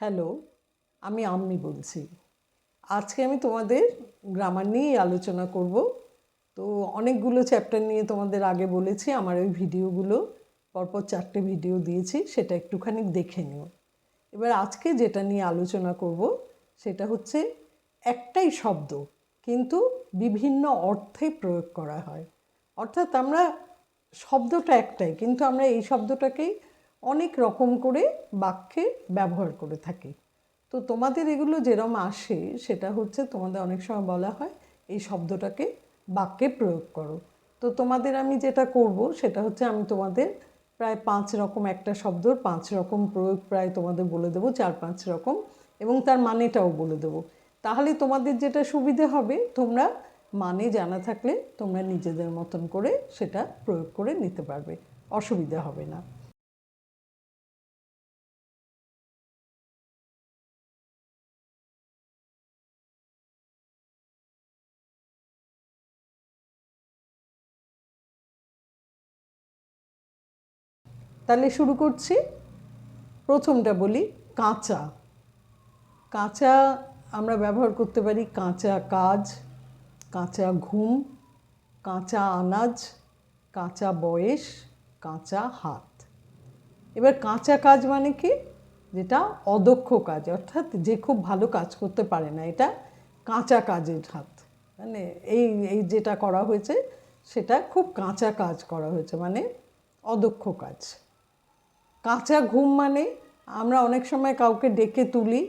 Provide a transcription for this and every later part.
Hello, আমি আম্মি বলছি। আজকে আমি তোমাদের গ্রামার নিয়েই আলোচনা করব। তো অনেকগুলো চ্যাপ্টার নিয়ে তোমাদের আগে বলেছি, আমার ওই ভিডিওগুলো পরপর চারটে ভিডিও দিয়েছি, সেটা একটুখানি দেখে নিও। এবার আজকে যেটা নিয়ে আলোচনা করব, সেটা হচ্ছে একটাই শব্দ, কিন্তু বিভিন্ন অর্থে প্রয়োগ করা হয়। অর্থাৎ আমরা, শব্দটা একটাই, কিন্তু আমরা এই শব্দটাকেই অনেক রকম করে বাক্যে ব্যবহার করে থাকি। তো তোমাদের এগুলো যেরম আসে, সেটা হচ্ছে তোমাদের অনেক সময় বলা হয়, এই শব্দটাকে বাক্যে প্রয়োগ করো। তো তোমাদের আমি যেটা করব, সেটা হচ্ছে আমি তোমাদের প্রায় পাঁচ রকম একটা শব্দর পাঁচ রকম প্রয়োগ প্রায় তোমাদের বলে দেবো, চার পাঁচ রকম, এবং তার মানেটাও বলে দেবো। তাহলে তোমাদের যেটা সুবিধে হবে, তোমরা মানে জানা থাকলে তোমরা নিজেদের মতন করে সেটা প্রয়োগ করে নিতে পারবে, অসুবিধা হবে না। তাহলে শুরু করছি। প্রথমটা বলি, কাঁচা। কাঁচা আমরা ব্যবহার করতে পারি, কাঁচা কাজ, কাঁচা ঘুম, কাঁচা আনাজ, কাঁচা বয়স, কাঁচা হাত। এবার কাঁচা কাজ মানে কি? যেটা অদক্ষ কাজ, অর্থাৎ যে খুব ভালো কাজ করতে পারে না, এটা কাঁচা কাজের হাত। মানে এই এই যেটা করা হয়েছে, সেটা খুব কাঁচা কাজ করা হয়েছে মানে অদক্ষ কাজ। কাঁচা ঘুম মানে আমরা অনেক সময় কাউকে ডেকে তুলি,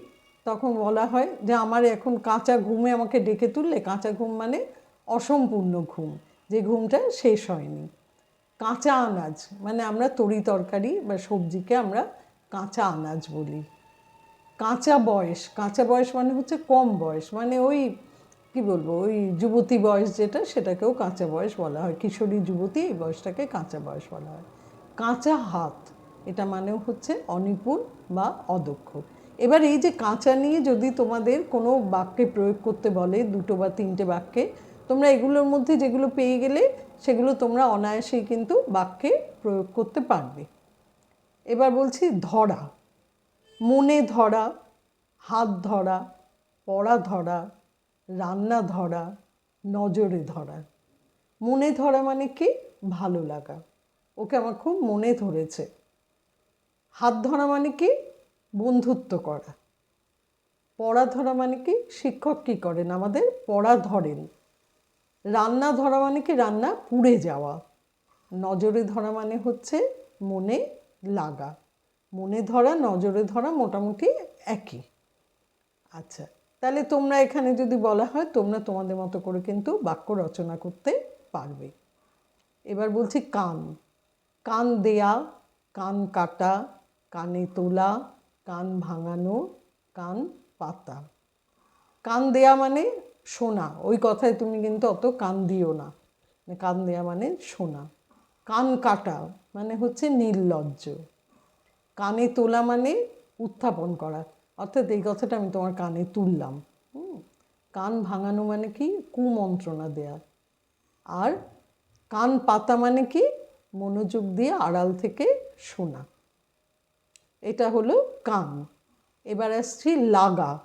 তখন বলা হয় যে আমার এখন কাঁচা ঘুমে আমাকে ডেকে তুললে কাঁচা ঘুম মানে অসম্পূর্ণ ঘুম, যে ঘুমটা শেষ হয়নি। কাঁচা আনাজ মানে আমরা তরি তরকারি বা সবজিকে আমরা কাঁচা আনাজ বলি। কাঁচা বয়স কাঁচা বয়স মানে হচ্ছে কম বয়স মানে ওই কি বলব, ওই যুবতী বয়স যেটা সেটাকেও কাঁচা বয়স বলা হয়, কিশোরী যুবতী এই বয়সটাকে কাঁচা বয়স বলা হয়। কাঁচা হাত এটা মানেও হচ্ছে অনিপুণ বা অদক্ষ। এবার এই যে কাঁচা নিয়ে যদি তোমাদের কোনো বাক্যে প্রয়োগ করতে বলে, দুটো বা তিনটে বাক্যে, তোমরা এগুলোর মধ্যে যেগুলো পেয়ে গেলে সেগুলো তোমরা অনায়াসেই কিন্তু বাক্যে প্রয়োগ করতে পারবে। এবার বলছি ধরা। মনে ধরা, হাত ধরা, পড়া ধরা, রান্না ধরা, নজরে ধরা। মনে ধরা মানে কি? ভালো লাগা। ওকে আমার খুব মনে ধরেছে। হাত ধরা মানে কি? বন্ধুত্ব করা। পড়া ধরা মানে কি? শিক্ষক কী করেন? আমাদের পড়া ধরেন। রান্না ধরা মানে কি? রান্না পুড়ে যাওয়া। নজরে ধরা মানে হচ্ছে মনে লাগা। মনে ধরা, নজরে ধরা মোটামুটি একই। আচ্ছা তাহলে তোমরা এখানে যদি বলা হয়, তোমরা তোমাদের মতো করে কিন্তু বাক্য রচনা করতে পারবে। এবার বলছি কান। কান দেয়া, কান কাটা কানে তোলা, কান ভাঙানো, কান পাতা। কান দেয়া মানে শোনা, ওই কথায় তুমি কিন্তু অত কান দিও না। মানে কান দেয়া মানে শোনা। কান কাটা মানে হচ্ছে নির্লজ্জ। কানে তোলা মানে উত্থাপন করা। অর্থাৎ এই কথাটা আমি তোমার কানে তুললাম। কান ভাঙানো মানে কি? কুমন্ত্রণা দেয়া। আর কান পাতা মানে কি? মনোযোগ দিয়ে আড়াল থেকে শোনা। এটা হলো কাম। এবার আসছি লাগা।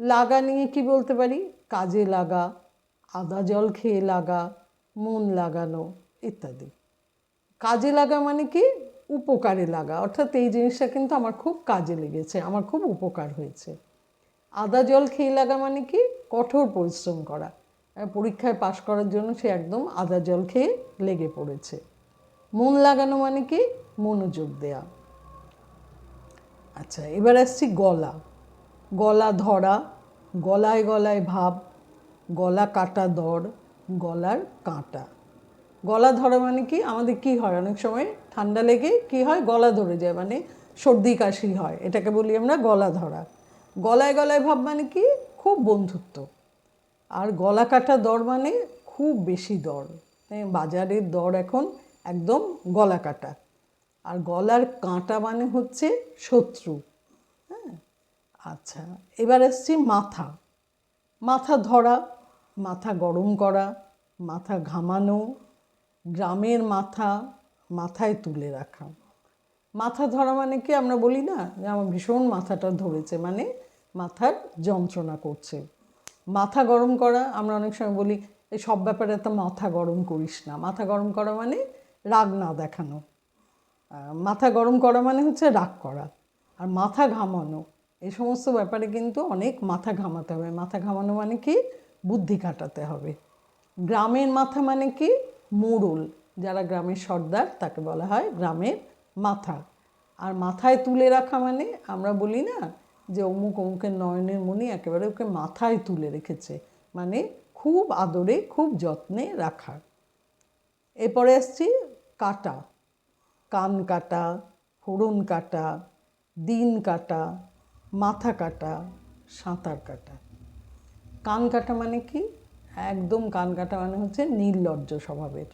লাগা নিয়ে কি বলতে পারি? কাজে লাগা, আদা জল খেয়ে লাগা, মন লাগানো ইত্যাদি। কাজে লাগা মানে কি? উপকারে লাগা। অর্থাৎ এই জিনিসটা কিন্তু আমার খুব কাজে লেগেছে, আমার খুব উপকার হয়েছে। আদা জল খেয়ে লাগা মানে কি? কঠোর পরিশ্রম করা। পরীক্ষায় পাশ করার জন্য সে একদম আদা জল খেয়ে লেগে পড়েছে। মন লাগানো মানে কি? মনোযোগ দেয়া। আচ্ছা এবার আসছি গলা। গলা ধরা, গলায় গলায় ভাব, গলা কাটা দর, গলার কাঁটা। গলা ধরা মানে কি? আমাদের কি হয়? অনেক সময় ঠান্ডা লেগে কি হয়? গলা ধরে যায় মানে সর্দি, কাশি হয়। এটাকে বলি আমরা গলা ধরা। গলায় গলায় ভাব মানে কি? খুব বন্ধুত্ব। আর গলা কাটা দর মানে খুব বেশি দর। বাজারের দর এখন একদম গলা কাটা। আর গলার কাঁটা মানে হচ্ছে শত্রু। হ্যাঁ? আচ্ছা এবার আসছি মাথা। মাথা ধরা, মাথা গরম করা, মাথা ঘামানো, গ্রামের মাথা মাথায় তুলে রাখা। মাথা ধরা মানে কি আমরা বলি না? যে আমার ভীষণ মাথাটা ধরেছে মানে মাথার যন্ত্রণা করছে। মাথা গরম করা আমরা অনেক সময় বলি, এই সব ব্যাপারে তো মাথা গরম করিস না। মাথা গরম করা মানে রাগ না দেখানো। মাথা গরম করা মানে হচ্ছে রাগ করা। আর মাথা ঘামানো এই সমস্ত ব্যাপারে কিন্তু অনেক মাথা ঘামাতে হবে। মাথা ঘামানো মানে কি? বুদ্ধি কাটাতে হবে। গ্রামের মাথা মানে কি? মোড়ল, যারা গ্রামের সর্দার তাকে বলা হয় গ্রামের মাথা। আর মাথায় তুলে রাখা মানে আমরা বলি না যে অমুক অমুকের নয়নের মণি একেবারে ওকে মাথায় তুলে রেখেছে মানে খুব আদরে, খুব যত্নে রাখা। এরপরে আসছি কাটা। কান কাটা ফোড়ন কাটা, দিন কাটা, মাথা কাটা, সাঁতার কাটা। কান কাটা মানে কি? একদম কান কাটা মানে হচ্ছে নির্লজ্জ স্বভাবের।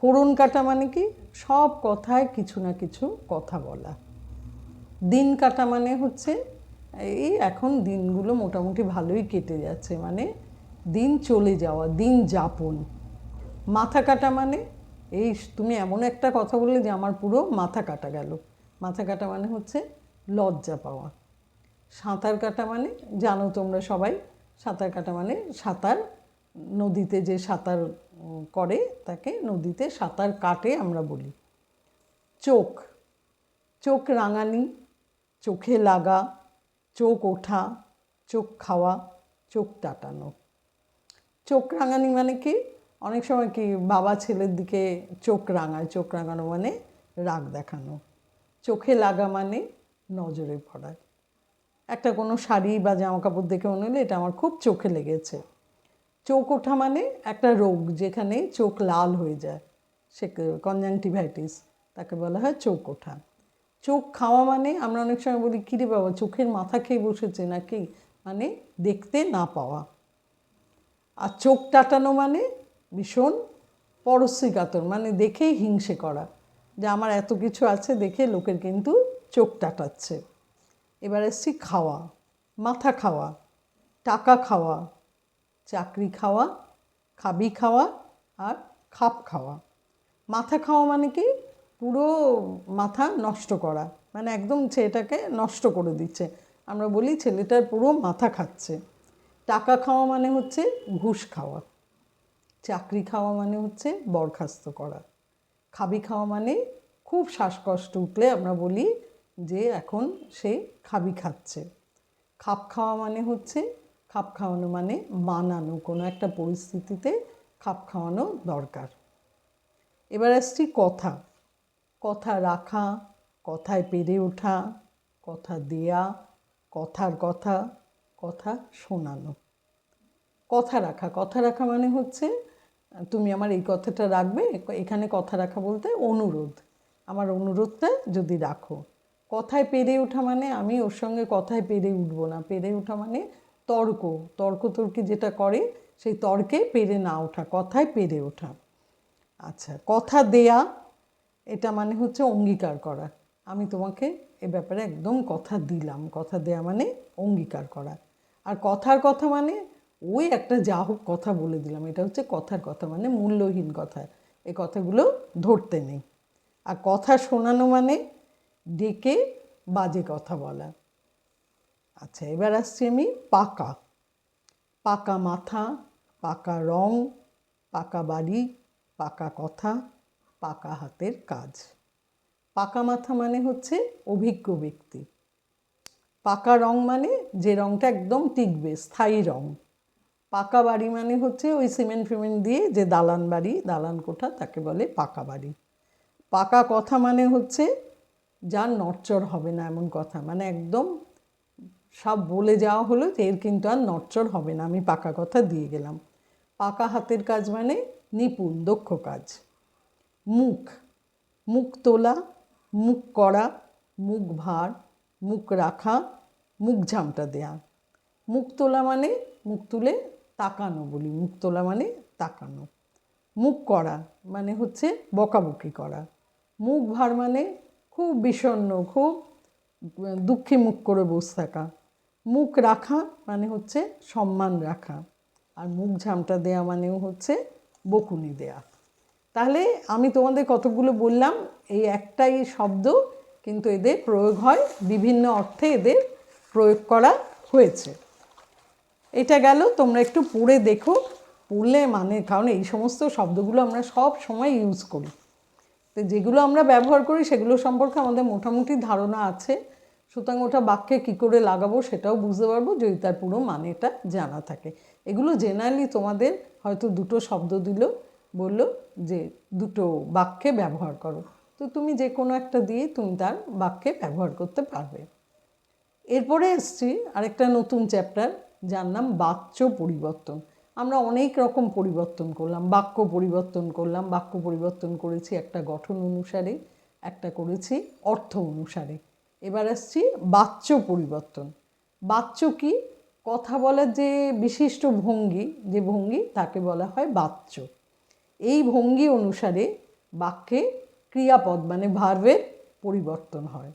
ফোড়ন কাটা মানে কি? সব কথায় কিছু না কিছু কথা বলা। দিন কাটা মানে হচ্ছে, এই এখন দিনগুলো মোটামুটি ভালোই কেটে যাচ্ছে। মানে দিন চলে যাওয়া, দিন যাপন। মাথা কাটা মানে এই তুমি এমন একটা কথা বললে যে আমার পুরো মাথা কাটা গেল। মাথা কাটা মানে হচ্ছে লজ্জা পাওয়া। সাঁতার কাটা মানে জানো তোমরা সবাই, সাঁতার কাটা মানে সাঁতার, নদীতে যে সাঁতার করে, তাকে নদীতে সাঁতার কাটে আমরা বলি। চোখ চোখ রাঙানি, চোখে লাগা, চোখ ওঠা, চোখ খাওয়া, চোখ টাটানো। চোখ রাঙানি মানে কি? অনেক সময় কি বাবা ছেলের দিকে চোখ রাঙায়, চোখ রাঙানো মানে রাগ দেখানো। চোখে লাগা মানে নজরে পড়ায় একটা কোনো শাড়ি বা জামা কাপড় দেখে মনে হলো এটা আমার খুব চোখে লেগেছে। চোখ ওঠা মানে একটা রোগ যেখানে চোখ লাল হয়ে যায়, সে কনজাংটিভাইটিস তাকে বলা হয় চোখ ওঠা। চোখ খাওয়া মানে আমরা অনেক সময় বলি, কিরে বাবা, চোখের মাথা খেয়ে বসেছে নাকি? মানে দেখতে না পাওয়া। আর চোখ টাটানো মানে ভীষণ পরশ্রীকাতর মানে দেখেই হিংসে করা যে আমার এত কিছু আছে দেখে লোকের কিন্তু চোখ টাটাচ্ছে। এবার এসছি খাওয়া, মাথা খাওয়া, টাকা খাওয়া, চাকরি খাওয়া, খাবি খাওয়া আর খাপ খাওয়া। মাথা খাওয়া মানে কি? পুরো মাথা নষ্ট করা মানে একদম ছেলেটাকে নষ্ট করে দিচ্ছে। আমরা বলি ছেলেটার পুরো মাথা খাচ্ছে। টাকা খাওয়া মানে হচ্ছে ঘুষ খাওয়া। চাকরি খাওয়া মানে হচ্ছে বরখাস্ত করা। খাবি খাওয়া মানে খুব শ্বাসকষ্ট উঠলে আমরা বলি যে এখন সে খাবি খাচ্ছে। খাপ খাওয়া মানে হচ্ছে খাপ খাওয়ানো মানে মানানো, কোনো একটা পরিস্থিতিতে খাপ খাওয়ানো দরকার। এবার আসছি কথা। কথা রাখা, কথায় পেরে ওঠা, কথা দেয়া, কথার কথা কথা শোনানো। কথা রাখা কথা রাখা মানে হচ্ছে তুমি আমার এই কথাটা রাখবে, এখানে কথা রাখা বলতে অনুরোধ। আমার অনুরোধটা যদি রাখো। কথায় পেরে ওঠা মানে আমি ওর সঙ্গে কথায় পেরে উঠবো না। পেরে ওঠা মানে তর্ক। তর্ক তর্কি যেটা করে, সেই তর্কে পেরে না ওঠা, কথায় পেরে ওঠা। আচ্ছা কথা দেয়া, এটা মানে হচ্ছে অঙ্গীকার করা। আমি তোমাকে এ ব্যাপারে একদম কথা দিলাম। কথা দেয়া মানে অঙ্গীকার করা। আর কথার কথা মানে ওই একটা যা হোক কথা বলে দিলাম। এটা হচ্ছে কথার কথা মানে মূল্যহীন কথা। এই কথাগুলো ধরতে নেই। আর কথা শোনানো মানে ডেকে বাজে কথা বলা। আচ্ছা এবার আসছি আমি পাকা। পাকা মাথা, পাকা রং, পাকা বাড়ি, পাকা কথা, পাকা হাতের কাজ। পাকা মাথা মানে হচ্ছে অভিজ্ঞ ব্যক্তি। পাকা রং মানে যে রংটা একদম টিকবে, স্থায়ী রং। পাকা বাড়ি মানে হচ্ছে ওই সিমেন্ট ফিমেন্ট দিয়ে যে দালান বাড়ি, দালান কোঠা তাকে বলে পাকা বাড়ি। পাকা কথা মানে হচ্ছে যার নড়চড় হবে না এমন কথা। মানে একদম সব বলে যাওয়া হলো যে এর কিন্তু আর নড়চড় হবে না, আমি পাকা কথা দিয়ে গেলাম। পাকা হাতের কাজ মানে নিপুণ, দক্ষ কাজ। মুখ মুখ তোলা, মুখ করা, মুখ ভার, মুখ রাখা, মুখ ঝামটা দেয়া। মুখ তোলা মানে মুখ তুলে তাকানো বলি, মুখ তোলা মানে তাকানো। মুখ করা মানে হচ্ছে বকাবকি করা। মুখ ভার মানে খুব বিষণ্ণ, খুব দুঃখী মুখ করে বসে থাকা। মুখ রাখা মানে হচ্ছে সম্মান রাখা। আর মুখ ঝামটা দেয়া মানেও হচ্ছে বকুনি দেয়া। তাহলে আমি তোমাদের কতগুলো বললাম, এই একটাই শব্দ কিন্তু এদের প্রয়োগ হয়, বিভিন্ন অর্থে এদের প্রয়োগ করা হয়েছে। এটা গেল, তোমরা একটু পড়ে দেখো। পড়লে মানে কারণ এই সমস্ত শব্দগুলো আমরা সব সময় ইউজ করি। তো যেগুলো আমরা ব্যবহার করি, সেগুলো সম্পর্কে আমাদের মোটামুটি ধারণা আছে। সুতরাং ওটা বাক্যে কী করে লাগাবো সেটাও বুঝতে পারব, যদি তার পুরো মানেটা জানা থাকে। এগুলো জেনারেলি তোমাদের হয়তো দুটো শব্দ দিল, বলল যে দুটো বাক্যে ব্যবহার করো। তো তুমি যে কোনো একটা দিয়ে তুমি তার বাক্যে ব্যবহার করতে পারবে। এরপরে এসছি আরেকটা নতুন চ্যাপ্টার যার নাম বাচ্য পরিবর্তন। আমরা অনেক রকম পরিবর্তন করলাম, বাক্য পরিবর্তন করলাম, বাক্য পরিবর্তন করেছি একটা গঠন অনুসারে, একটা করেছি অর্থ অনুসারে। এবার আসছি বাচ্য পরিবর্তন। বাচ্য কি? কথা বলার যে বিশিষ্ট ভঙ্গি, যে ভঙ্গি তাকে বলা হয় বাচ্য। এই ভঙ্গি অনুসারে বাক্যে ক্রিয়াপদ মানে ভার্বের পরিবর্তন হয়।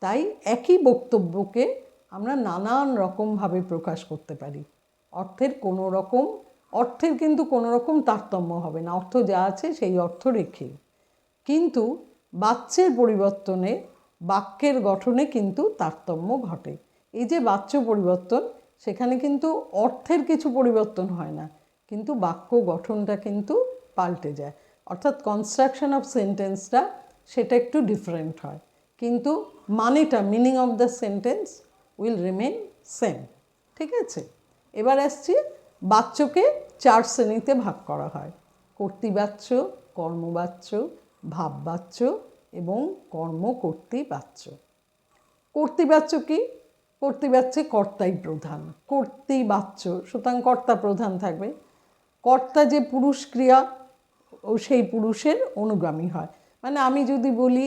তাই একই বক্তব্যকে আমরা নানান রকমভাবে প্রকাশ করতে পারি। অর্থের কোনো রকম, অর্থের কিন্তু কোনো রকম তারতম্য হবে না। অর্থ যা আছে সেই অর্থ রেখে কিন্তু বাচ্যের পরিবর্তনে, বাক্যের গঠনে কিন্তু তারতম্য ঘটে। এই যে বাচ্য পরিবর্তন, সেখানে কিন্তু অর্থের কিছু পরিবর্তন হয় না। কিন্তু বাক্য গঠনটা কিন্তু পাল্টে যায়। অর্থাৎ কনস্ট্রাকশন অফ সেন্টেন্সটা সেটা একটু ডিফারেন্ট হয়। কিন্তু মানেটা meaning of the sentence will remain same, ঠিক আছে? এবার আসছি বাচ্চকে চার শ্রেণীতে ভাগ করা হয়। কর্তৃবাচ্য, কর্মবাচ্য, ভাববাচ্য এবং কর্মকর্তৃবাচ্য। কর্তৃবাচ্য কি? কর্তৃবাচ্যে কর্তাই প্রধান। কর্তৃবাচ্য, সুতরাং কর্তা প্রধান থাকবে। কর্তা যে পুরুষ ক্রিয়া, ও সেই পুরুষের অনুগামী হয়। মানে আমি যদি বলি,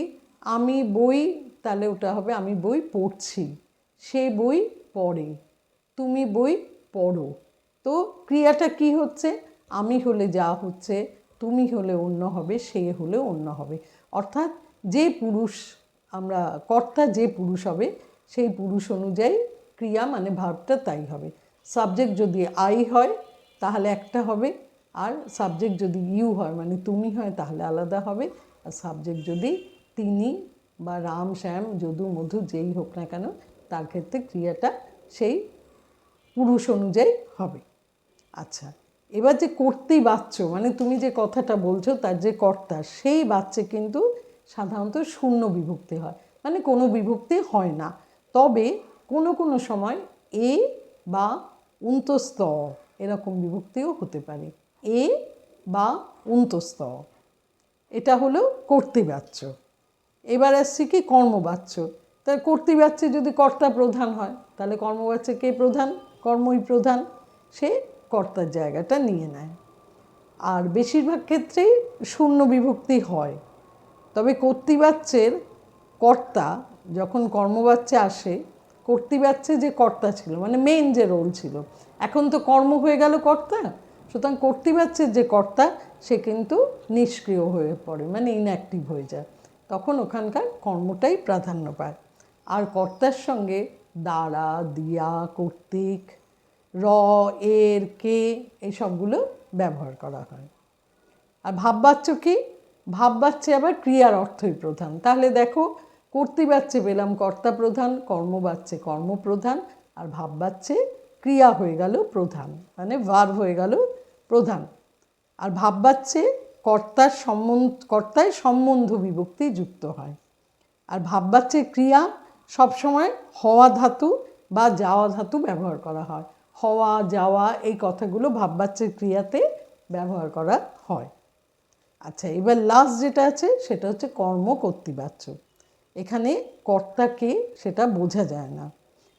আমি বই, তাহলে ওটা হবে আমি বই পড়ছি। সে বই পড়ে, তুমি বই পড়ো। তো ক্রিয়াটা কি হচ্ছে? আমি হলে যা হচ্ছে, তুমি হলে অন্য হবে, সে হলে অন্য হবে। অর্থাৎ যে পুরুষ আমরা, কর্তা যে পুরুষ হবে, সেই পুরুষ অনুযায়ী ক্রিয়া মানে ভাবটা তাই হবে। সাবজেক্ট যদি আই হয়, তাহলে একটা হবে, আর সাবজেক্ট যদি ইউ হয় মানে তুমি হয়, তাহলে আলাদা হবে। আর সাবজেক্ট যদি তিনি বা রাম, শ্যাম, যদু, মধু, যেই হোক না কেন তার ক্ষেত্রে ক্রিয়াটা সেই পুরুষ অনুযায়ী হবে। আচ্ছা এবার যে কর্তৃ বাচ্চ মানে তুমি যে কথাটা বলছো তার যে কর্তা, সেই বাচ্চে কিন্তু সাধারণত শূন্য বিভক্তি হয়। মানে কোনো বিভক্তি হয় না। তবে কোনো কোনো সময় এ বা উন্তস্ত এরকম বিভক্তিও হতে পারে। এ বা উন্তস্ত এটা হলো কর্তৃবাচ্য এবার আসছি কি কর্মবাচ্য। তার কর্তৃবাচ্যে যদি কর্তা প্রধান হয়, তাহলে কর্মবাচ্যে কে প্রধান? কর্মই প্রধান। সে কর্তার জায়গাটা নিয়ে নেয়। আর বেশিরভাগ ক্ষেত্রেই শূন্য বিভক্তি হয়। তবে কর্তৃবাচ্যের কর্তা যখন কর্মবাচ্যে আসে, কর্তৃবাচ্যে যে কর্তা ছিল মানে মেন যে রোল ছিল, এখন তো কর্ম হয়ে গেল কর্তা, সুতরাং কর্তৃবাচ্যের যে কর্তা, সে কিন্তু নিষ্ক্রিয় হয়ে পড়ে মানে ইনঅ্যাক্টিভ হয়ে যায়। তখন ওখানকার কর্মটাই প্রাধান্য পায়। আর কর্তার সঙ্গে দ্বারা দিয়া, কর্তৃক, র, এর, কে এই সবগুলো ব্যবহার করা হয়। আর ভাববাচ্য কি? ভাববাচ্যে আবার ক্রিয়ার অর্থই প্রধান। তাহলে দেখো, কর্তৃবাচ্যে পেলাম কর্তা প্রধান, কর্মবাচ্যে কর্মপ্রধান, আর ভাববাচ্যে ক্রিয়া হয়ে গেল প্রধান মানে ভার হয়ে গেল প্রধান। আর ভাববাচ্যে কর্তার সম্বন্ধ, কর্তায় সম্বন্ধ বিভক্তি যুক্ত হয়। আর ভাববাচ্যের ক্রিয়া সবসময় হওয়া ধাতু বা যাওয়া ধাতু ব্যবহার করা হয়। হওয়া, যাওয়া এই কথাগুলো ভাববাচ্যের ক্রিয়াতে ব্যবহার করা হয়। আচ্ছা এবার লাস্ট যেটা আছে সেটা হচ্ছে কর্ম কর্তৃবাচ্য। এখানে কর্তাকে সেটা বোঝা যায় না।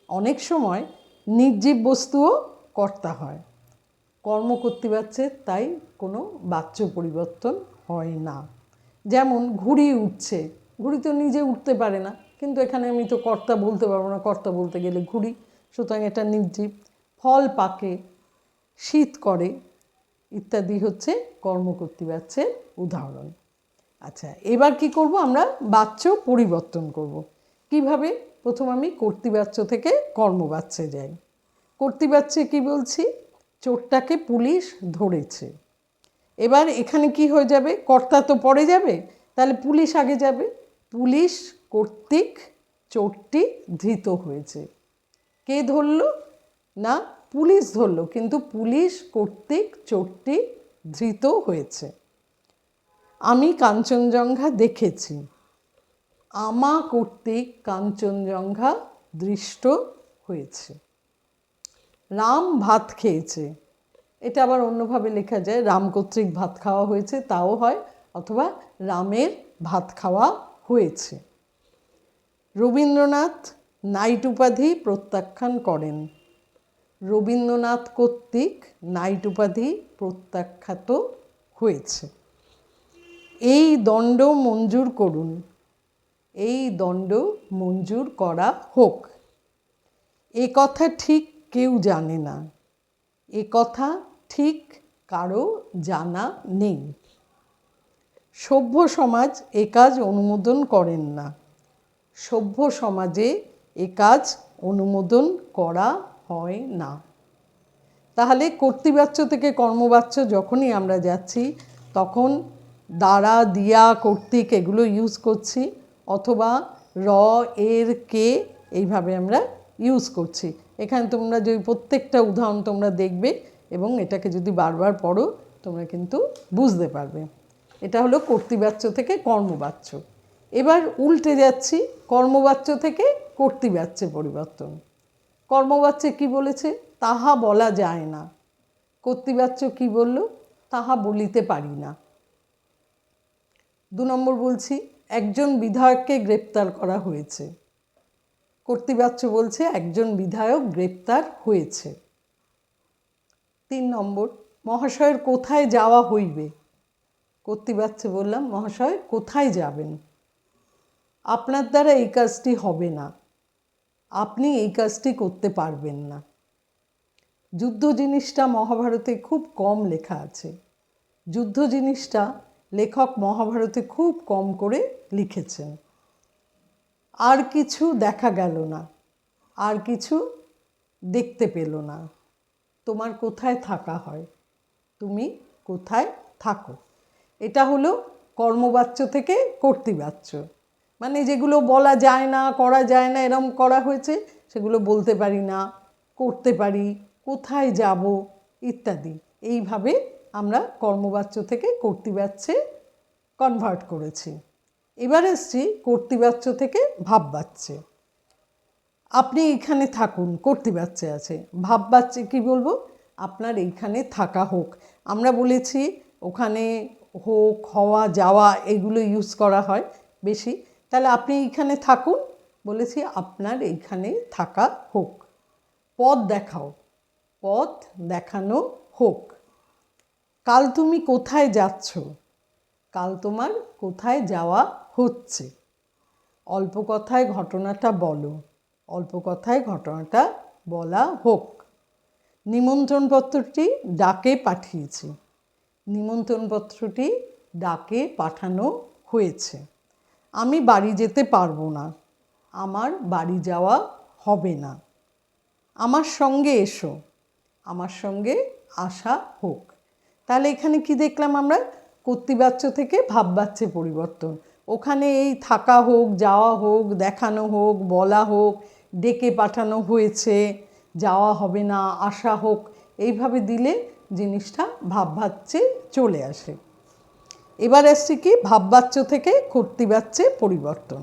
অনেক সময় নির্জীব বস্তুও কর্তা হয়। কর্ম কর্তৃবাচ্যে তাই কোনো বাচ্য পরিবর্তন হয় না। যেমন ঘুড়ি উঠছে, ঘুড়ি তো নিজে উঠতে পারে না। কিন্তু এখানে আমি তো কর্তা বলতে পারব না, কর্তা বলতে গেলে ঘুরি সুতরাং এটা নির্জীব। ফল পাকে, শীত করে, ইত্যাদি হচ্ছে কর্মকর্তৃবাচ্যের উদাহরণ। আচ্ছা এবার কি করব আমরা? বাচ্য পরিবর্তন করব। কীভাবে? প্রথম আমি কর্তৃবাচ্য থেকে কর্মবাচ্যে যাই। কর্তৃবাচ্যে কি বলছি? চোরটাকে পুলিশ ধরেছে। এবার এখানে কি হয়ে যাবে? কর্তা তো পরে যাবে, তাহলে পুলিশ আগে যাবে। পুলিশ কর্তৃক চোরটি ধৃত হয়েছে। কে ধরল? না, পুলিশ ধরল, কিন্তু পুলিশ কর্তৃক চোরটি ধৃত হয়েছে। আমি কাঞ্চনজঙ্ঘা দেখেছি। আমা কর্তৃক কাঞ্চনজঙ্ঘা দৃষ্ট হয়েছে। রাম ভাত খেয়েছে। এটা আবার অন্যভাবে লেখা যায়, রাম কর্তৃক ভাত খাওয়া হয়েছে, তাও হয়, অথবা রামের ভাত খাওয়া হয়েছে। রবীন্দ্রনাথ নাইট উপাধি প্রত্যাখ্যান করেন। রবীন্দ্রনাথ কর্তৃক নাইট উপাধি প্রত্যাখ্যাত হয়েছে। এই দণ্ড মঞ্জুর করুন। এই দণ্ড মঞ্জুর করা হোক। এ কথা ঠিক কেউ জানে না। এ কথা ঠিক কারও জানা নেই। সভ্য সমাজ এ কাজ অনুমোদন করেন না। সভ্য সমাজে এ কাজ অনুমোদন করা হয় না। তাহলে কর্তৃবাচ্য থেকে কর্মবাচ্য যখনই আমরা যাচ্ছি, তখন দ্বারা দিয়া কর্তৃক এগুলো ইউজ করছি অথবা র, এর, কে এইভাবে আমরা ইউজ করছি। এখানে তোমরা যদি প্রত্যেকটা উদাহরণ তোমরা দেখবে এবং এটাকে যদি বারবার পড়ো, তোমরা কিন্তু বুঝতে পারবে। এটা হলো কর্তৃবাচ্য থেকে কর্মবাচ্য। এবার উল্টে যাচ্ছি কর্মবাচ্য থেকে কর্তৃবাচ্যে পরিবর্তন। কর্মবাচ্যে কি বলেছে? তাহা বলা যায় না। কর্তৃবাচ্য কি বলল? তাহা বলিতে পারি না। দু নম্বর বলছি, একজন বিধায়ককে গ্রেপ্তার করা হয়েছে। কর্তৃবাচ্য বলছে, একজন বিধায়ক গ্রেপ্তার হয়েছে। তিন নম্বর, মহাশয়ের কোথায় যাওয়া হইবে? কর্তৃবাচ্যে বললাম, মহাশয় কোথায় যাবেন? আপনার দ্বারা এই কাজটি হবে না। আপনি এই কাজটি করতে পারবেন না। যুদ্ধ জিনিসটা মহাভারতে খুব কম লেখা আছে। যুদ্ধ জিনিসটা লেখক মহাভারতে খুব কম করে লিখেছেন। আর কিছু দেখা গেল না। আর কিছু দেখতে পেল না। তোমার কোথায় থাকা হয়? তুমি কোথায় থাকো? এটা হলো কর্মবাচ্য থেকে কর্তৃবাচ্য। মানে যেগুলো বলা যায় না, করা যায় না, এরম করা হয়েছে, সেগুলো বলতে পারি না, করতে পারি, কোথায় যাব, ইত্যাদি। এইভাবে আমরা কর্মবাচ্য থেকে কর্তৃবাচ্যে কনভার্ট করেছি। এবার এসছি কর্তৃবাচ্য থেকে ভাববাচ্যে আপনি এইখানে থাকুন কর্তৃবাচ্যে আছে। ভাববাচ্যে কি বলব? আপনার এইখানে থাকা হোক। আমরা বলেছি ওখানে হোক, হওয়া, যাওয়া, এগুলো ইউজ করা হয় বেশি। তাহলে আপনি এইখানে থাকুন। বলেছি আপনার এইখানে থাকা হোক। পথ দেখাও। পথ দেখানো হোক। কাল তুমি কোথায় যাচ্ছ? কাল তোমার কোথায় যাওয়া হচ্ছে? অল্প কথায় ঘটনাটা বলো। অল্প কথায় ঘটনাটা বলা হোক। নিমন্ত্রণপত্রটি ডাকে পাঠিয়েছি। নিমন্ত্রণপত্রটি ডাকে পাঠানো হয়েছে। আমি বাড়ি যেতে পারব না। আমার বাড়ি যাওয়া হবে না। আমার সঙ্গে এসো। আমার সঙ্গে আসা হোক। তাহলে এখানে কি দেখলাম আমরা? কর্তৃবাচ্য থেকে ভাববাচ্যে পরিবর্তন। ওখানে এই থাকা হোক, যাওয়া হোক, দেখানো হোক, বলা হোক, ডেকে পাঠানো হয়েছে, যাওয়া হবে না, আসা হোক, এইভাবে দিলে জিনিসটা ভাববাচ্যে চলে আসে। এবার আসছে কি, ভাববাচ্য থেকে কর্তৃবাচ্যে পরিবর্তন।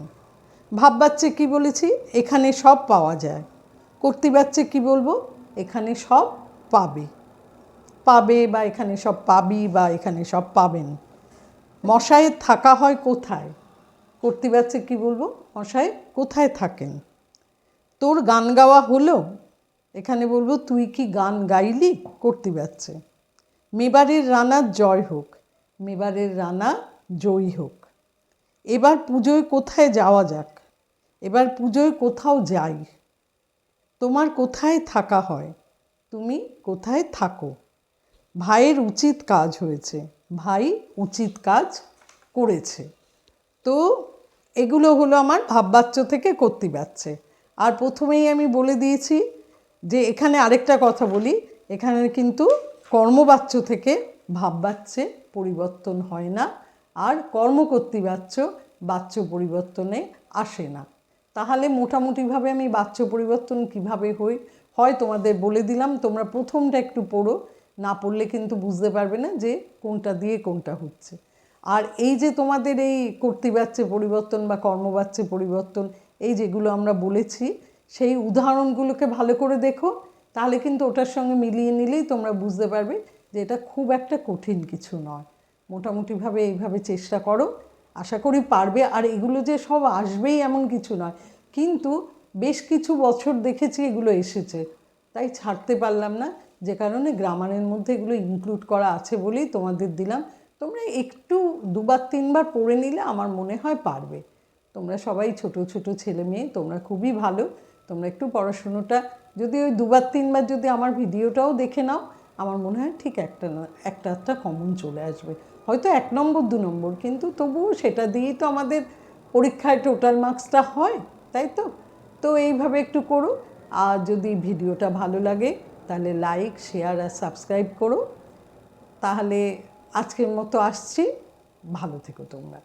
ভাববাচ্যে কি বলেছি, এখানে সব পাওয়া যায়। কর্তৃবাচ্যে কি বলব, এখানে সব পাবে। পাবে বা এখানে সব পাবি বা এখানে সব পাবেন। মশাইয়ের থাকা হয় কোথায়? কর্তৃবাচ্যে কি বলব মশাই কোথায় থাকেন? তোর গান গাওয়া হলো? এখানে বলব, তুই কি গান গাইলি কর্তৃবাচ্যে? মেবারের রানার জয় হোক। মেবারের রানা জয়ী হোক। এবার পুজোয় কোথায় যাওয়া যাক? এবার পুজোয় কোথাও যাই? তোমার কোথায় থাকা হয়? তুমি কোথায় থাকো? ভাইয়ের উচিত কাজ হয়েছে, ভাই উচিত কাজ করেছে। তো এগুলো হলো আমার ভাববাচ্য থেকে কর্তৃবাচ্যে আর প্রথমেই আমি বলে দিয়েছি যে এখানে আরেকটা কথা বলি, এখানে কিন্তু কর্মবাচ্য থেকে ভাববাচ্যে পরিবর্তন হয় না, আর কর্মকর্তৃবাচ্য বাচ্চ পরিবর্তনে আসে না। তাহলে মোটামুটিভাবে আমি বাচ্চ পরিবর্তন কীভাবে হই? হয় তোমাদের বলে দিলাম, তোমরা প্রথমটা একটু পড়ো। না পড়লে কিন্তু বুঝতে পারবে না যে কোনটা দিয়ে কোনটা হচ্ছে। আর এই যে তোমাদের এই কর্তৃবাচ্যে পরিবর্তন বা কর্মবাচ্যে পরিবর্তন, এই যেগুলো আমরা বলেছি, সেই উদাহরণগুলোকে ভালো করে দেখো, তাহলে কিন্তু ওটার সঙ্গে মিলিয়ে নিলেই তোমরা বুঝতে পারবে যে এটা খুব একটা কঠিন কিছু নয়। মোটামুটিভাবে এইভাবে চেষ্টা করো। আশা করি পারবে। আর এগুলো যে সব আসবেই এমন কিছু নয়। কিন্তু বেশ কিছু বছর দেখেছি এগুলো এসেছে। তাই ছাড়তে পারলাম না। যে কারণে গ্রামারের মধ্যে এগুলো ইনক্লুড করা আছে বলেই তোমাদের দিলাম। তোমরা একটু দুবার, তিনবার পড়ে নিলে আমার মনে হয় পারবে। তোমরা সবাই ছোট ছোট ছেলে মেয়ে, তোমরা খুবই ভালো। তোমরা একটু পড়াশুনোটা যদি ওই দুবার, তিনবার যদি আমার ভিডিওটাও দেখে নাও আমার মনে হয় ঠিক একটা না, একটা একটা কমন চলে আসবে। হয়তো এক নম্বর, দু নম্বর, কিন্তু তবুও সেটা দিয়েই তো আমাদের পরীক্ষায় টোটাল মার্কসটা হয়, তাই তো? তো এইভাবে একটু করো, আর যদি ভিডিওটা ভালো লাগে, তাহলে লাইক শেয়ার আর সাবস্ক্রাইব করো। তাহলে আজকের মতো আসছি। ভালো থেকো তোমরা।